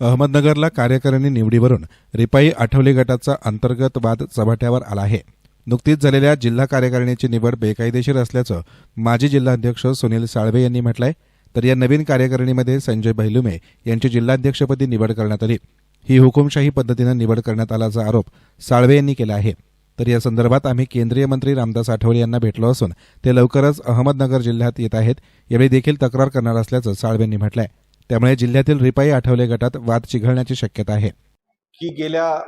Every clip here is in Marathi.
अहमदनगरला कार्यकारिणी निवडीवरून रिपाई आठवले गटाचा अंतर्गत वाद चव्हाट्यावर आला आहे. नुकतीच झालेल्या जिल्हा कार्यकारिणीची निवड बेकायदेशीर असल्याचं माजी जिल्हाध्यक्ष सुनील साळवे यांनी म्हटलंय. तर या नवीन कार्यकारिणीमध्ये संजय बहिलुमे यांची जिल्हाध्यक्षपदी निवड करण्यात आली. ही हुकुमशाही पद्धतीनं निवड करण्यात आल्याचा आरोप साळवे यांनी केला आहे. तर या संदर्भात आम्ही केंद्रीय मंत्री रामदास आठवले यांना भेटलो असून ते लवकरच अहमदनगर जिल्ह्यात येत आहेत. यावेळी देखील तक्रार करणार असल्याचं साळवेंनी म्हटलंय. त्यामुळे जिल्ह्यातील रिपाई आठवले गटात वाद चिघळण्याची शक्यता आहे. की गेल्या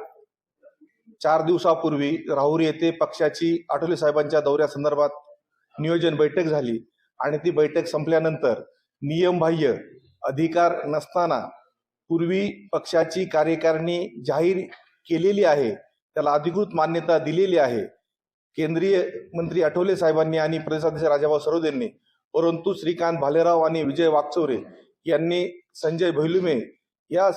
चार दिवसापूर्वी राहुरी येथे पक्षाची आठवले साहेबांच्या दौऱ्यासंदर्भात नियोजन बैठक झाली आणि ती बैठक संपल्यानंतर नियमबाह्य अधिकार नसताना पूर्वी पक्षाची कार्यकारिणी जाहीर केलेली आहे त्याला अधिकृत मान्यता दिलेली आहे. केंद्रीय मंत्री आठवले साहेबांनी आणि प्रदेशाध्यक्ष राजाभाऊ सरोदेंनी परंतु श्रीकांत भालेराव आणि विजय वागचौरे यांनी संजय भैलुमे या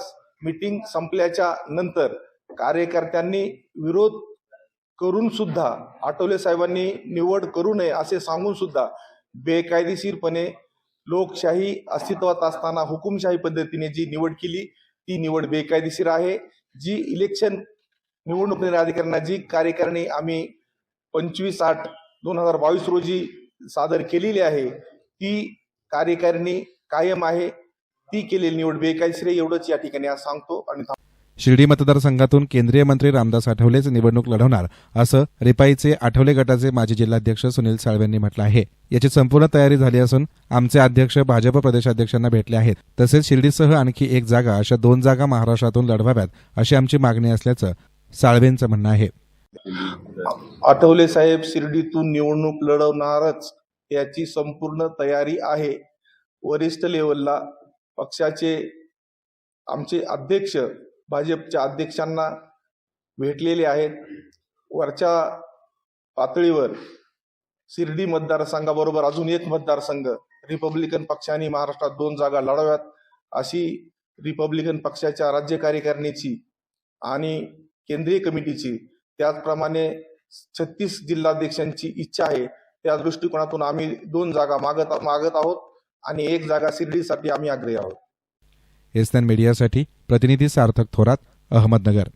मीटिंग संपल्याच्या नंतर कार्यकर्त्यांनी विरोध करून सुद्धा आठवले साहेबांनी निवड करू नये असे सांगून सुद्धा बेकायदेशीरपणे लोकशाही अस्तित्वात असताना हुकुमशाही पद्धतीने जी निवड केली ती निवड बेकायदेशीर आहे. जी इलेक्शन निवडणूक निर्णय अधिकाऱ्यांना जी कार्यकारिणी आम्ही पंचवीस आठ दोन हजार बावीस रोजी सादर केलेली आहे ती कार्यकारिणी कायम आहे. ती केलेली निवड बेकायदेशीर एवढंच या ठिकाणी आज सांगतो आणि. शिर्डी मतदारसंघातून केंद्रीय मंत्री रामदास आठवलेच निवडणूक लढवणार असं रिपाईचे आठवले गटाचे माजी जिल्हाध्यक्ष सुनील साळवेंनी म्हटलं आहे. याची संपूर्ण तयारी झाली असून आमचे अध्यक्ष भाजप प्रदेशाध्यक्षांना भेटले आहेत. तसेच शिर्डीसह आणखी एक जागा अशा दोन जागा महाराष्ट्रातून लढवाव्यात अशी आमची मागणी असल्याचं साळवेंचं म्हणणं आहे. आठवले साहेब शिर्डीतून निवडणूक लढवणारच याची संपूर्ण तयारी आहे. वरिष्ठ लेवलला पक्षाचे आमचे अध्यक्ष भाजपच्या अध्यक्षांना भेटलेले आहेत. वरच्या पातळीवर शिर्डी मतदारसंघाबरोबर अजून एक मतदारसंघ रिपब्लिकन पक्षाने महाराष्ट्रात दोन जागा लढव्यात. अशी रिपब्लिकन पक्षाच्या राज्य कार्यकारिणीची आणि केंद्रीय कमिटीची त्याचप्रमाणे छत्तीस जिल्हाध्यक्षांची इच्छा आहे. त्या दृष्टिकोनातून आम्ही दोन जागा मागत मागत आहोत. आणि एक जागा शिर्डीसाठी आम्ही आग्रही आहोत. एस मीडियासाठी प्रतिनिधी सार्थक थोरात अहमदनगर.